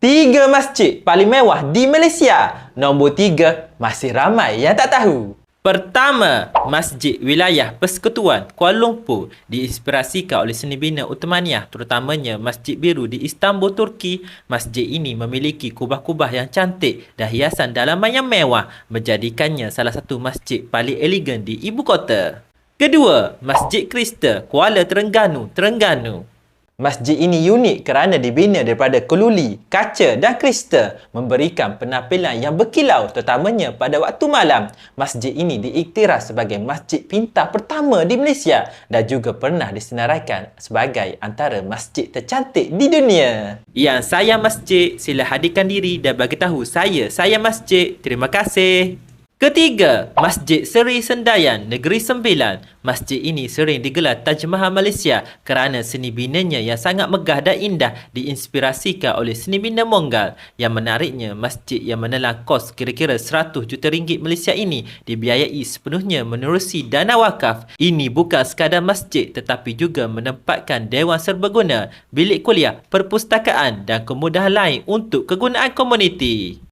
Tiga masjid paling mewah di Malaysia. Nombor tiga, masih ramai yang tak tahu. Pertama, Masjid Wilayah Persekutuan Kuala Lumpur diinspirasikan oleh seni bina Uthmaniyah terutamanya Masjid Biru di Istanbul, Turki. Masjid ini memiliki kubah-kubah yang cantik dan hiasan dalaman yang mewah menjadikannya salah satu masjid paling elegan di ibu kota. Kedua, Masjid Krista Kuala Terengganu, Terengganu. Masjid ini unik kerana dibina daripada keluli, kaca dan kristal memberikan penampilan yang berkilau terutamanya pada waktu malam. Masjid ini diiktiraf sebagai masjid pintar pertama di Malaysia dan juga pernah disenaraikan sebagai antara masjid tercantik di dunia. Yang saya masjid, sila hadirkan diri dan bagi tahu saya, saya masjid. Terima kasih. Ketiga, Masjid Seri Sendayan, Negeri Sembilan. Masjid ini sering digelar Taj Mahal Malaysia kerana seni binanya yang sangat megah dan indah diinspirasikan oleh seni bina Monggal. Yang menariknya, masjid yang menelan kos kira-kira 100 juta ringgit Malaysia ini dibiayai sepenuhnya menerusi dana wakaf. Ini bukan sekadar masjid tetapi juga menempatkan dewan serbaguna, bilik kuliah, perpustakaan dan kemudahan lain untuk kegunaan komuniti.